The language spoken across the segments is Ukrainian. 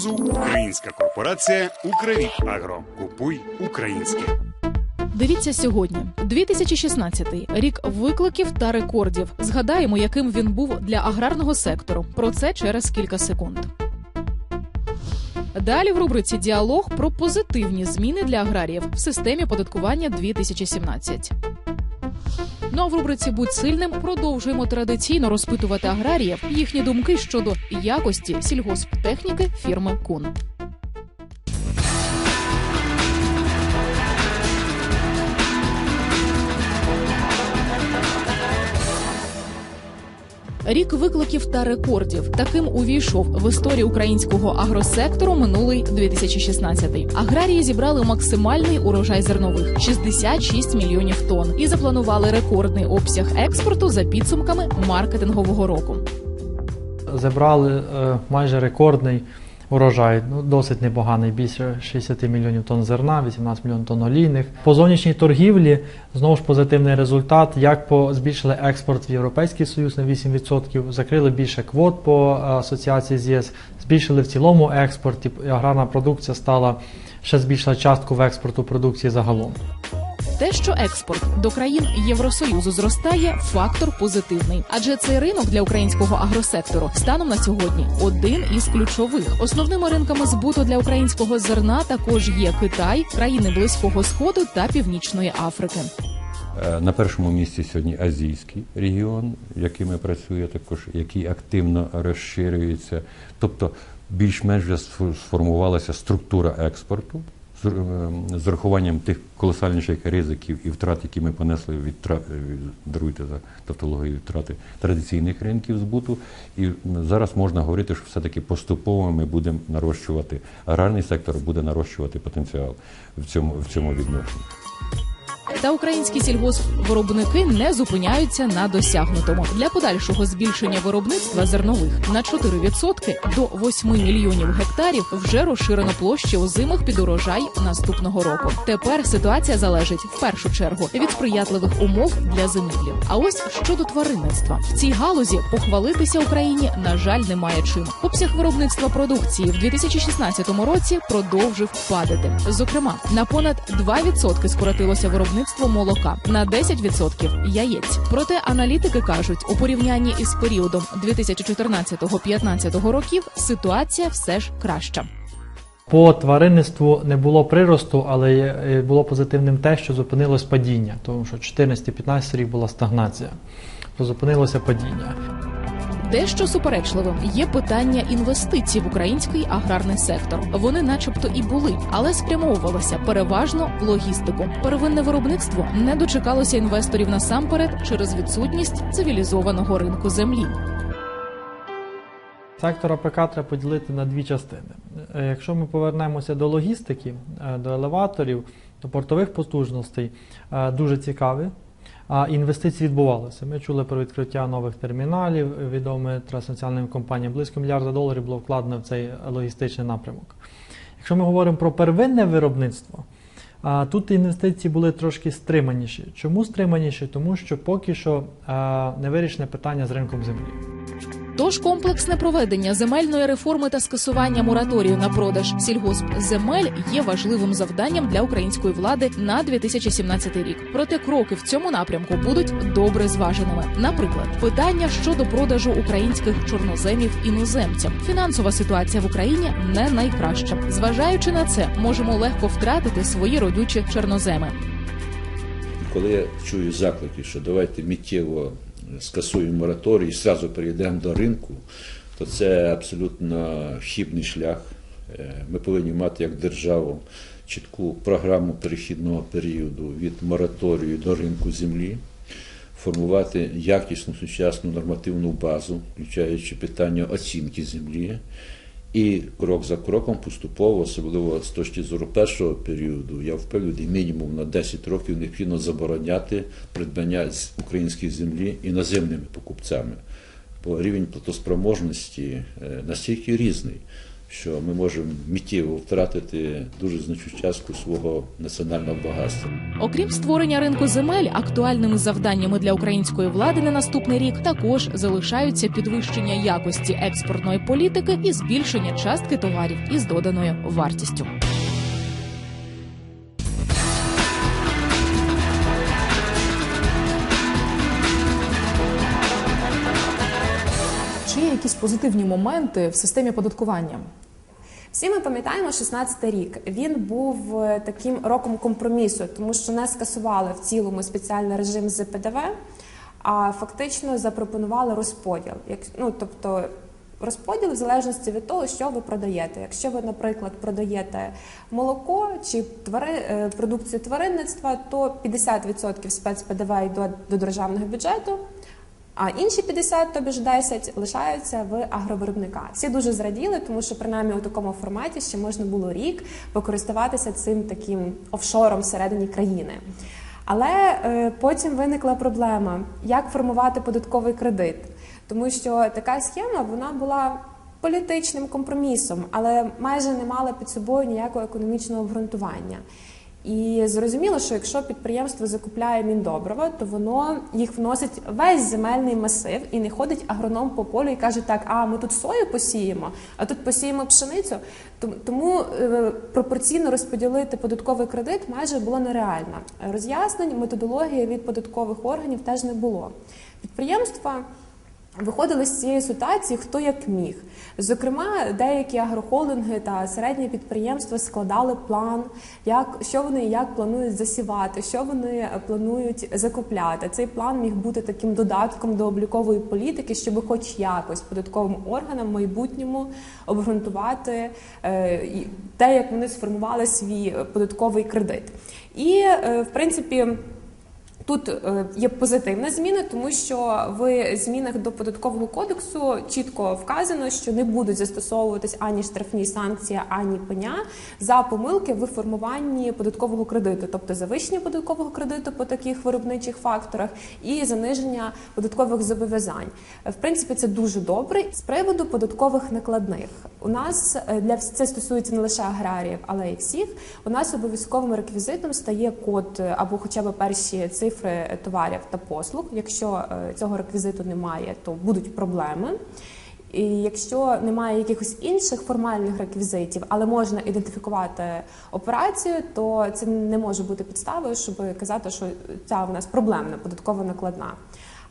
Показу Українська корпорація Укравіт Агро. Купуй українське. Дивіться сьогодні, 2016 рік викликів та рекордів. Згадаємо, яким він був для аграрного сектору. Про це через кілька секунд. Далі в рубриці діалог про позитивні зміни для аграріїв в системі податкування 2017. Ну а в рубриці Будь сильним продовжуємо традиційно розпитувати аграріїв їхні думки щодо якості сільгосптехніки фірми Кун. Рік викликів та рекордів таким увійшов в історію українського агросектору минулий 2016. Аграрії зібрали максимальний урожай зернових 66 мільйонів тонн і запланували рекордний обсяг експорту за підсумками маркетингового року. Забрали е, майже рекордний урожай, ну досить непоганий, більше 60 мільйонів тонн зерна, 18 мільйонів тонн олійних. По зовнішній торгівлі знову ж позитивний результат. Як по збільшили експорт в Європейський Союз на 8%, закрили більше квот по е, асоціації з ЄС, збільшили в цілому експорт, і аграрна продукція стала ще збільшила частку в експорту продукції загалом. Те, що експорт до країн Євросоюзу зростає, фактор позитивний, адже цей ринок для українського агросектору станом на сьогодні один із ключових. Основними ринками збуту для українського зерна також є Китай, країни Близького Сходу та Північної Африки. Е, На першому місці сьогодні азійський регіон, якими працює також, який активно розширюється. Тобто більш-менш вже сформувалася структура експорту з р- е, урахуванням тих колосальніших ризиків і втрат, які ми понесли від е, даруйте за тавтологію втрати традиційних ринків збуту. І зараз можна говорити, що все-таки поступово ми будемо нарощувати аграрний сектор буде нарощувати потенціал в цьому в цьому відношенні. Та українські сільгоспвиробники не зупиняються на досягнутому для подальшого збільшення виробництва зернових на 4% до 8 мільйонів гектарів вже розширено площі озимих під урожай наступного року. Тепер ситуація залежить в першу чергу від сприятливих умов для зимівлі. А ось щодо тваринництва в цій галузі похвалитися Україні на жаль немає чим. Обсяг виробництва продукції в 2016 році продовжив падати. Зокрема, на понад 2% скоротилося виробництво молока, на 10% яєць. Проте аналітики кажуть, у порівнянні із періодом 2014-2015 років ситуація все ж краща. По тваринництву не було приросту, але е, було позитивним те, що зупинилось падіння, тому що 14-15 рік була стагнація, то зупинилося падіння. Дещо суперечливим є питання інвестицій в український аграрний сектор. Вони, начебто, і були, але спрямовувалися переважно в логістику. Первинне виробництво не дочекалося інвесторів насамперед через відсутність цивілізованого ринку землі. Сектор АПК треба поділити на дві частини. Е, Якщо ми повернемося до логістики, е, до елеваторів, до портових потужностей, е, дуже цікаві. А інвестиції відбувалися. Ми чули про відкриття нових терміналів, Відомими транснаціональним компаніям. Близько мільярда доларів було вкладено в цей логістичний напрямок. Якщо ми говоримо про первинне виробництво, тут інвестиції були трошки стриманіші. Чому стриманіші? Тому що поки що не вирішене питання з ринком землі. Тож комплексне проведення земельної реформи та скасування мораторію на продаж сільгоспземель є важливим завданням для української влади на 2017 рік. Проте кроки в цьому напрямку будуть добре зваженими. Наприклад, питання щодо продажу українських чорноземів іноземцям. Фінансова ситуація в Україні не найкраща. Зважаючи на це, можемо легко втратити свої родючі чорноземи. Коли я чую заклики, що давайте миттєво скасуємо мораторій і зразу перейдемо до ринку, то це абсолютно хібний шлях. Е, Ми повинні мати як державу чітку програму перехідного періоду від мораторію до ринку землі, формувати якісну сучасну нормативну базу, включаючи питання оцінки землі. І крок за кроком поступово, особливо з точки зору першого періоду, я впевнений, мінімум на 10 років необхідно забороняти придбання з української землі іноземними покупцями. Бо рівень платоспроможності е, настільки різний, що ми можемо миттєво втратити дуже значну частку свого національного багатства. Окрім створення ринку земель, актуальними завданнями для української влади на наступний рік також залишаються підвищення якості експортної політики і збільшення частки товарів із доданою вартістю. Якісь позитивні моменти в системі податкування? Всі ми пам'ятаємо 16-й рік. Він був е, таким роком компромісу, тому що не скасували в цілому спеціальний режим з ПДВ, а фактично запропонували розподіл. Як ну тобто. Розподіл в залежності від того, що ви продаєте. Якщо ви, наприклад, продаєте молоко чи твари, е, продукцію тваринництва, то 50% спецпДВ йде до державного бюджету, а інші 50, тобі ж 10, лишаються в агровиробника. Всі дуже зраділи, тому що принаймні у такому форматі ще можна було рік покористуватися цим таким офшором всередині країни. Але е, потім виникла проблема, як формувати податковий кредит, тому що така схема вона була політичним компромісом, але майже не мала під собою ніякого економічного обґрунтування. І зрозуміло, що якщо підприємство закупляє міндобрива, то воно їх вносить весь земельний масив і не ходить агроном по полю і каже, так, а ми тут сою посіємо, а тут посіємо пшеницю. Тому е, пропорційно розподілити податковий кредит майже було нереально. Роз'яснень, методології від податкових органів теж не було. Підприємства. Виходили з цієї ситуації хто як міг. Зокрема, деякі агрохолдинги та середні підприємства складали план, як що вони як планують засівати, що вони планують закупляти. Цей план міг бути таким додатком до облікової політики, щоб хоч якось податковим органам в майбутньому обґрунтувати е, те, як вони сформували свій податковий кредит. І е, в принципі. Тут е, є позитивна зміна, тому що в змінах до податкового кодексу чітко вказано, що не будуть застосовуватись ані штрафні санкції, ані пеня за помилки в формуванні податкового кредиту, тобто завищення податкового кредиту по таких виробничих факторах і заниження податкових зобов'язань. В принципі, це дуже добре. З приводу податкових накладних у нас е, для це стосується не лише аграріїв, але й всіх. У нас обов'язковим реквізитом стає код е, або хоча б перші цифри товарів та послуг. Якщо е, цього реквізиту немає, то будуть проблеми. І якщо немає якихось інших формальних реквізитів, але можна ідентифікувати операцію, то це не може бути підставою, щоб казати, що ця у нас проблемна податкова накладна.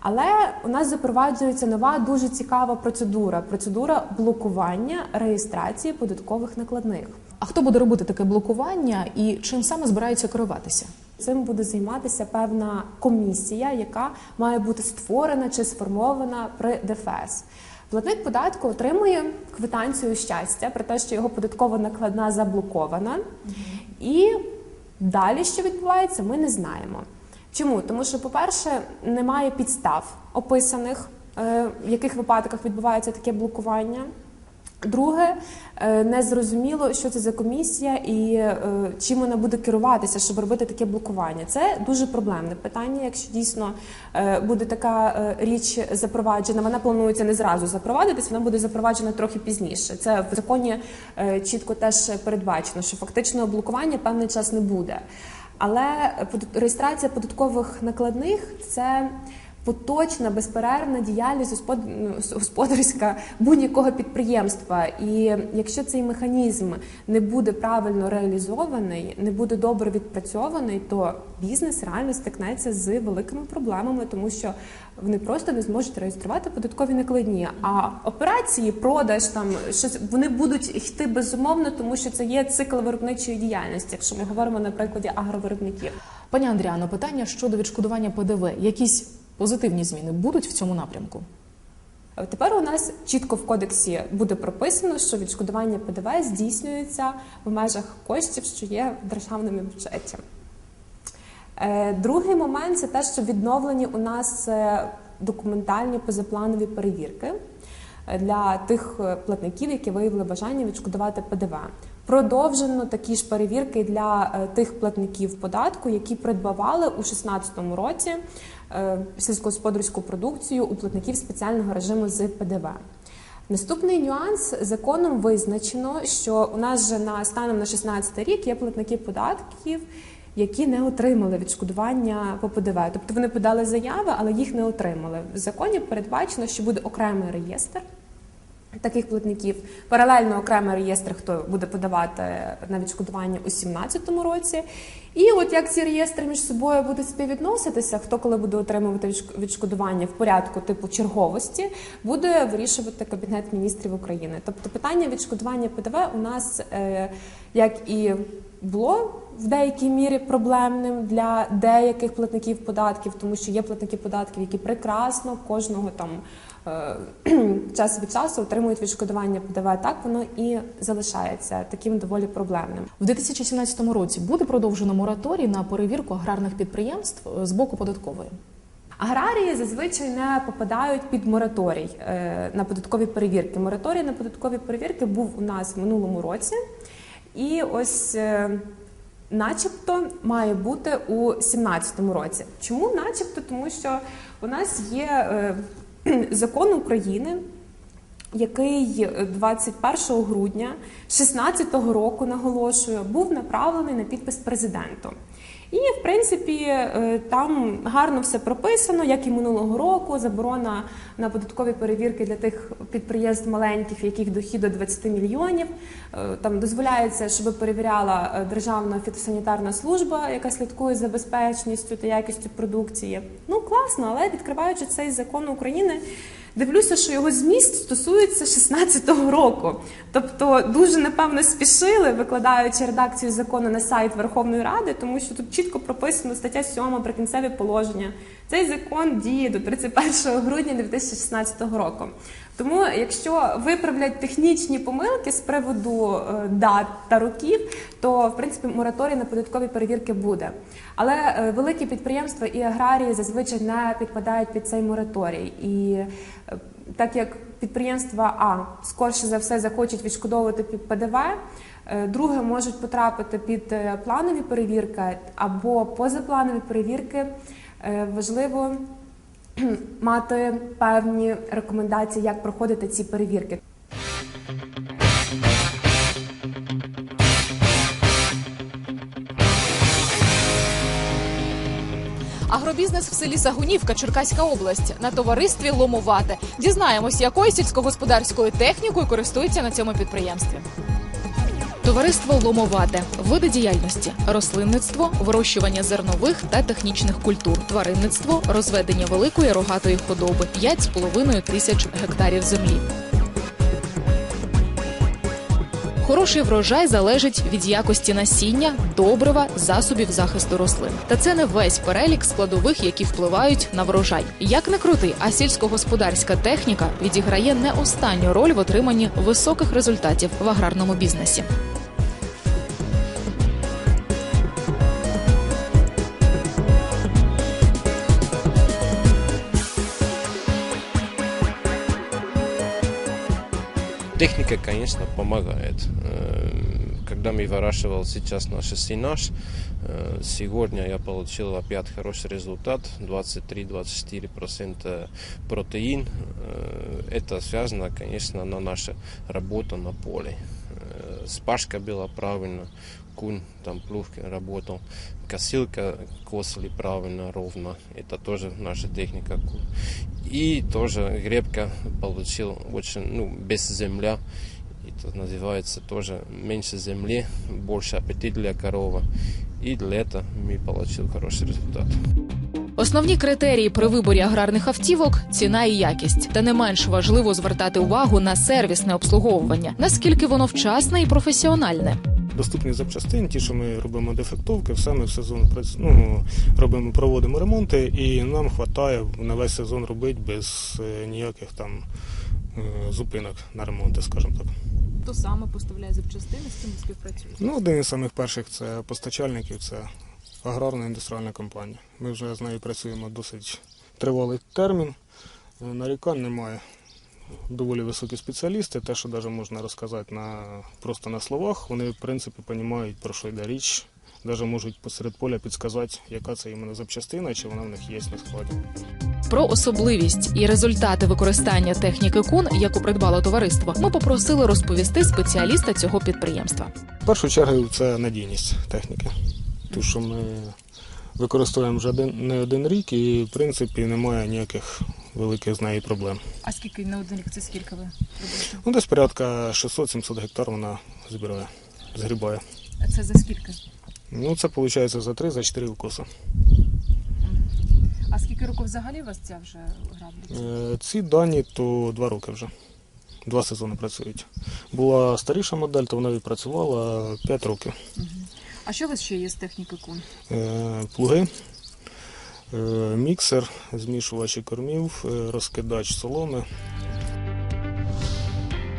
Але у нас запроваджується нова дуже цікава процедура процедура блокування реєстрації податкових накладних. А хто буде робити таке блокування і чим саме збираються керуватися? Цим буде займатися певна комісія, яка має бути створена чи сформована при ДФС. Платник податку отримує квитанцію щастя про те, що його податкова накладна заблокована, і далі, що відбувається, ми не знаємо. Чому? Тому що, по-перше, немає підстав описаних, е, в яких випадках відбувається таке блокування. Друге, е, не зрозуміло, що це за комісія і е, чим вона буде керуватися, щоб робити таке блокування. Це дуже проблемне питання. Якщо дійсно е, буде така річ запроваджена, вона планується не зразу запровадитись, вона буде запроваджена трохи пізніше. Це в законі чітко теж передбачено, що фактично блокування певний час не буде. Але реєстрація податкових накладних це поточна безперервна діяльність господ- господарська будь-якого підприємства. І якщо цей механізм не буде правильно реалізований, не буде добре відпрацьований, то бізнес реально стикнеться з великими проблемами, тому що вони просто не зможуть реєструвати податкові накладні. А операції, продаж там щось вони будуть йти безумовно, тому що це є цикл виробничої діяльності, якщо ми говоримо на прикладі агровиробників. Пані Андріано, питання щодо відшкодування ПДВ. Якісь позитивні зміни будуть в цьому напрямку? Тепер у нас чітко в кодексі буде прописано, що відшкодування ПДВ здійснюється в межах коштів, що є в державному бюджеті. Е, Другий момент це те, що відновлені у нас е, документальні позапланові перевірки е, для тих платників, які виявили бажання відшкодувати ПДВ. Продовжено такі ж перевірки для тих платників податку, які придбавали у 2016 році сільськогосподарську продукцію у платників спеціального режиму з ПДВ. Наступний нюанс законом визначено, що у нас же на станом на 16 рік є платники податків, які не отримали відшкодування по ПДВ. Тобто вони подали заяви, але їх не отримали. В законі передбачено, що буде окремий реєстр таких платників. Паралельно окремий реєстр, хто буде подавати на відшкодування у 2017 році. І от як ці реєстри між собою будуть співвідноситися, хто коли буде отримувати відшк- відшкодування в порядку типу черговості, буде вирішувати Кабінет міністрів України. Тобто питання відшкодування ПДВ у нас е, як і було в деякій мірі проблемним для деяких платників податків, тому що є платники податків, які прекрасно кожного там час від часу отримують відшкодування ПДВ. Так воно і залишається таким доволі проблемним. В 2017 році буде продовжено мораторій на перевірку аграрних підприємств е, з боку податкової. Аграрії зазвичай не попадають під мораторій е, на податкові перевірки. Мораторій на податкові перевірки був у нас в минулому році, і ось. е, Начебто має бути у 2017 році. Чому начебто? Тому що у нас є е, закон України, який е, 21 грудня 2016 року наголошую, був направлений на підпис президенту. І, в принципі, е, там гарно все прописано, як і минулого року. Заборона на податкові перевірки для тих підприємств маленьких, яких дохід до 20 мільйонів. Е, Там дозволяється, щоб перевіряла е, Державна фітосанітарна служба, яка слідкує за безпечністю та якістю продукції. Ну класно, але відкриваючи цей закон України. Дивлюся, що його зміст стосується 16-го року. Тобто дуже напевно спішили, викладаючи редакцію закону на сайт Верховної Ради, тому що тут чітко прописано стаття 7 прикінцеві положення. Цей закон діє до 31 грудня 2016 року. Тому, якщо виправлять технічні помилки з приводу е, дат та років, то в принципі мораторій на податкові перевірки буде. Але е, великі підприємства і аграрії зазвичай не підпадають під цей мораторій. І е, так як підприємства А скорше за все захочуть відшкодовувати під ПДВ. Друге можуть потрапити під планові перевірки або позапланові перевірки. Важливо мати певні рекомендації, як проходити ці перевірки. Агробізнес в селі Сагунівка, Черкаська область на товаристві Ломовате. Дізнаємось, якою сільськогосподарською технікою користуються на цьому підприємстві. Товариство Ломовате види діяльності: рослинництво, вирощування зернових та технічних культур, тваринництво, розведення великої рогатої худоби, 5,5 тисяч гектарів землі. Хороший врожай залежить від якості насіння, добрива, засобів захисту рослин. Та це не весь перелік складових, які впливають на врожай. Як не крути, а сільськогосподарська техніка відіграє не останню роль в отриманні високих результатів в аграрному бізнесі. Техника, конечно, помогает. Э, Когда мы выращивал сейчас наш сенаж, э, сегодня я получил опять хороший результат, 23-24% протеин. Э, Это связано, конечно, на нашу работу на поле. Э, Спашка была правильно, кун там плуг работал, косилка косили правильно, ровно. Это тоже наша техника. И тоже гребка получил очень, ну, без земля. Это называется тоже меньше земли, больше аппетит для коровы. И для этого мы получил хороший результат. Основні критерії при виборі аграрних автівок ціна і якість. Та не менш важливо звертати увагу на сервісне обслуговування, наскільки воно вчасне і професіональне. доступні запчастин, ті, що ми робимо дефектовки, все ми в сезон ну, робимо, проводимо ремонти, і нам вистачає на весь сезон робити без е, ніяких там е, зупинок на ремонти, скажімо так. Хто саме поставляє запчастини, з ким співпрацює? Ну, один із самих перших це постачальників, це аграрна індустріальна компанія. Ми вже з нею працюємо досить тривалий термін. Е, Нарікань немає. доволі високі спеціалісти. Те, що навіть можна розказати на, просто на словах, вони в принципі розуміють, про що йде річ. Навіть можуть посеред поля підказати, яка це іменно запчастина, чи вона в них є на складі. Про особливість і результати використання техніки кун, яку придбало товариство, ми попросили розповісти спеціаліста цього підприємства. В першу чергу це надійність техніки. Тому що ми використовуємо вже не один рік і, в принципі, немає ніяких великих з нею проблем. А скільки на один рік це скільки ви робите? Ну, десь порядка 600-700 гектар вона збирає, згрібає. А Це за скільки? Ну, це виходить за 3-4 укоси. А скільки років взагалі у вас ця вже граблі? Е, Ці дані то 2 роки вже. Два сезони працюють. Була старіша модель, то вона відпрацювала 5 років. А що у вас ще є з техніки кун? Е, Плуги, е, міксер, змішувачі кормів, е, розкидач соломи.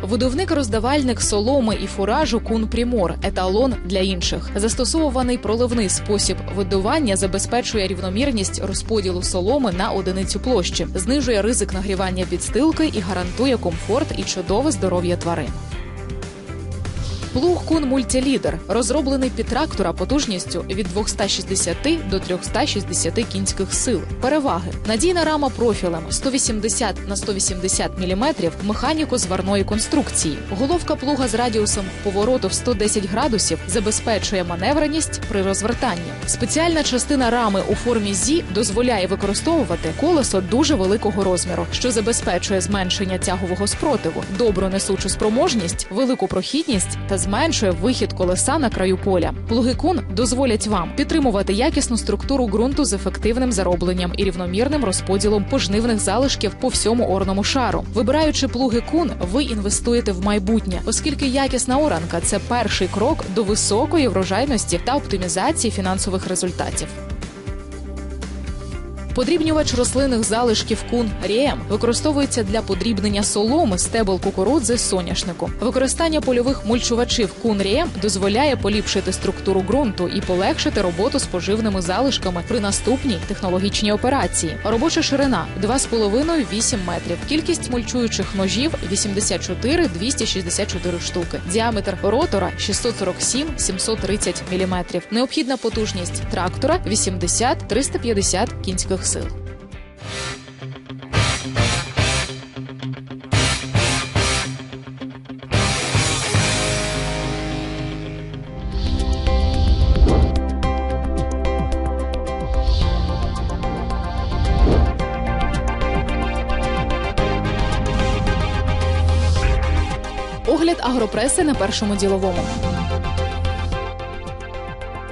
Видувник-роздавальник соломи і фуражу Кун Прімор еталон для інших. Застосований проливний спосіб видування забезпечує рівномірність розподілу соломи на одиницю площі, знижує ризик нагрівання підстилки і гарантує комфорт і чудове здоров'я тварин. Плуг Кун Мультилідер розроблений під трактора потужністю від 260 до 360 кінських сил. Переваги: надійна рама профілем 180 на 180 мм механіко-зварної конструкції. Головка плуга з радіусом повороту в 110 градусів забезпечує маневреність при розвертанні. Спеціальна частина рами у формі зі дозволяє використовувати колесо дуже великого розміру, що забезпечує зменшення тягового спротиву, добру несучу спроможність, велику прохідність та зменшує вихід колеса на краю поля. Плуги кун дозволять вам підтримувати якісну структуру ґрунту з ефективним заробленням і рівномірним розподілом пожнивних залишків по всьому орному шару. Вибираючи плуги кун, ви інвестуєте в майбутнє, оскільки якісна оранка це перший крок до високої врожайності та оптимізації фінансових результатів. Подрібнювач рослинних залишків кун рієм використовується для подрібнення соломи, стебел кукурудзи, соняшнику. Використання польових мульчувачів кун рієм дозволяє поліпшити структуру ґрунту і полегшити роботу з поживними залишками при наступній технологічній операції. Робоча ширина 2,5-8 метрів. Кількість мульчуючих ножів 84-264 штуки. Діаметр ротора 647-730 мм. Необхідна потужність трактора 80-350 кінських сил. Огляд агропреси на першому діловому.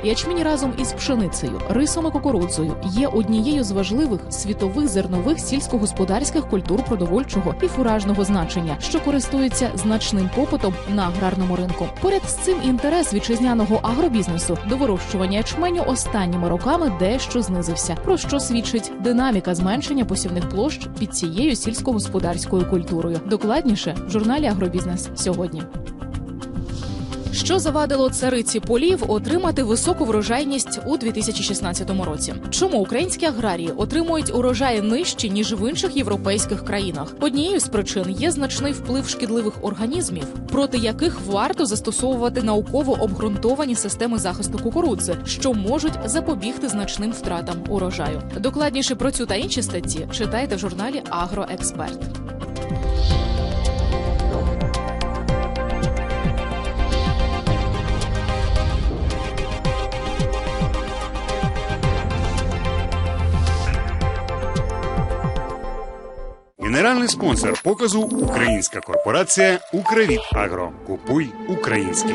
Ячмінь разом із пшеницею, рисом і кукурудзою є однією з важливих світових зернових сільськогосподарських культур продовольчого і фуражного значення, що користується значним попитом на аграрному ринку. Поряд з цим інтерес вітчизняного агробізнесу до вирощування ячменю останніми роками дещо знизився, про що свідчить динаміка зменшення посівних площ під цією сільськогосподарською культурою. Докладніше в журналі Агробізнес сьогодні. Що завадило цариці полів отримати високу врожайність у 2016 році? Чому українські аграрії отримують урожаї нижчі ніж в інших європейських країнах? Однією з причин є значний вплив шкідливих організмів, проти яких варто застосовувати науково обґрунтовані системи захисту кукурудзи, що можуть запобігти значним втратам урожаю. Докладніше про цю та інші статті читайте в журналі Агроексперт. Генеральний спонсор показу українська корпорація Укравіт Агро. Купуй українське.